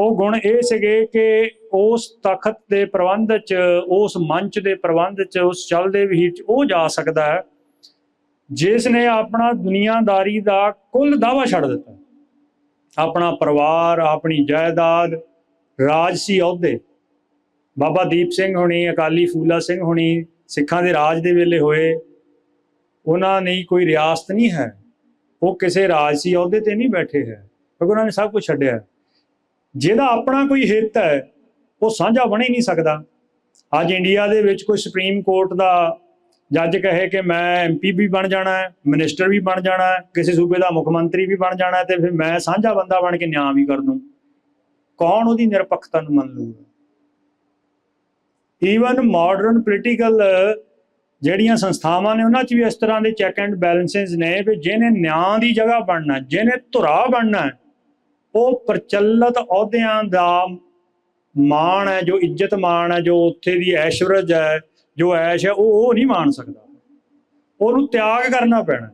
ਉਹ ਗੁਣ ਇਹ ਸੀਗੇ ਕਿ ਉਸ ਤਖਤ ਦੇ ਪ੍ਰਬੰਧ ਚ, ਉਸ ਮੰਚ ਦੇ ਪ੍ਰਬੰਧ ਚ, ਉਸ ਚੱਲਦੇ ਵੀ ਚ ਉਹ ਜਾ ਸਕਦਾ ਹੈ, ਜਿਸ ਨੇ ਆਪਣਾ ਦੁਨੀਆਦਾਰੀ ਦਾ ਕੁੱਲ ਦਾਵਾ ਛੱਡ ਦਿੱਤਾ। ਆਪਣਾ ਪਰਿਵਾਰ, ਆਪਣੀ ਜਾਇਦਾਦ ਰਾਜਸੀ ਅਹੁਦੇ। ਬਾਬਾ ਦੀਪ ਸਿੰਘ ਹੁਣੀ, ਅਕਾਲੀ ਫੂਲਾ ਸਿੰਘ ਹੁਣੀ, ਸਿੱਖਾਂ ਦੇ ਰਾਜ ਦੇ ਵੇਲੇ ਹੋਏ, ਉਹਨਾਂ ਨੇ ਕੋਈ ਰਿਆਸਤ ਨਹੀਂ ਹੈ। ਉਹ ਕਿਸੇ ਰਾਜਸੀ ਅਹੁਦੇ ਤੇ ਨਹੀਂ ਬੈਠੇ ਹੈ। ਕਿਉਂਕਿ ਉਹਨਾਂ ਨੇ ਸਭ ਕੁਝ ਛੱਡਿਆ। ਜਿਹਦਾ ਆਪਣਾ ਕੋਈ ਹਿੱਤ ਹੈ, ਉਹ ਸਾਂਝਾ ਬਣ ਹੀ ਨਹੀਂ ਸਕਦਾ। ਅੱਜ ਇੰਡੀਆ ਦੇ ਵਿੱਚ ਕੋਈ ਸੁਪਰੀਮ ਕੋਰਟ ਦਾ ਜੱਜ ਕਹੇ ਕਿ ਮੈਂ ਐਮਪੀ ਵੀ ਬਣ ਜਾਣਾ ਹੈ, ਮਿਨਿਸਟਰ ਵੀ ਬਣ ਜਾਣਾ ਹੈ, ਕਿਸੇ ਸੂਬੇ ਦਾ ਮੁੱਖ ਮੰਤਰੀ ਵੀ ਬਣ ਜਾਣਾ ਹੈ ਤੇ ਫਿਰ ਮੈਂ ਸਾਂਝਾ ਬੰਦਾ ਬਣ ਕੇ ਨਿਆਂ ਵੀ ਕਰ ਦੂੰ। ਕੌਣ ਉਹਦੀ ਨਿਰਪੱਖਤਾ ਨੂੰ ਮੰਨ ਲੂਗਾ ਈਵਨ ਮਾਡਰਨ ਪੋਲੀਟੀਕਲ ਜਿਹੜੀਆਂ ਸੰਸਥਾਵਾਂ ਨੇ, ਉਹਨਾਂ 'ਚ ਵੀ ਇਸ ਤਰ੍ਹਾਂ ਦੇ ਚੈੱਕ ਐਂਡ ਬੈਲੈਂਸਸ ਨੇ ਵੀ ਜਿਹਨੇ ਨਿਆਂ ਦੀ ਜਗ੍ਹਾ ਬਣਨਾ, ਜਿਹਨੇ ਧੁਰਾ ਬਣਨਾ ਉਹ ਪ੍ਰਚਲਿਤ ਅਹੁਦਿਆਂ ਦਾ ਮਾਣ ਹੈ, ਜੋ ਇੱਜ਼ਤ ਮਾਣ ਹੈ, ਜੋ ਉੱਥੇ ਦੀ ਐਸ਼ਵਰਜ ਹੈ, ਜੋ ਐਸ਼ ਹੈ, ਉਹ ਉਹ ਨਹੀਂ ਮਾਣ ਸਕਦਾ। ਉਹਨੂੰ ਤਿਆਗ ਕਰਨਾ ਪੈਣਾ।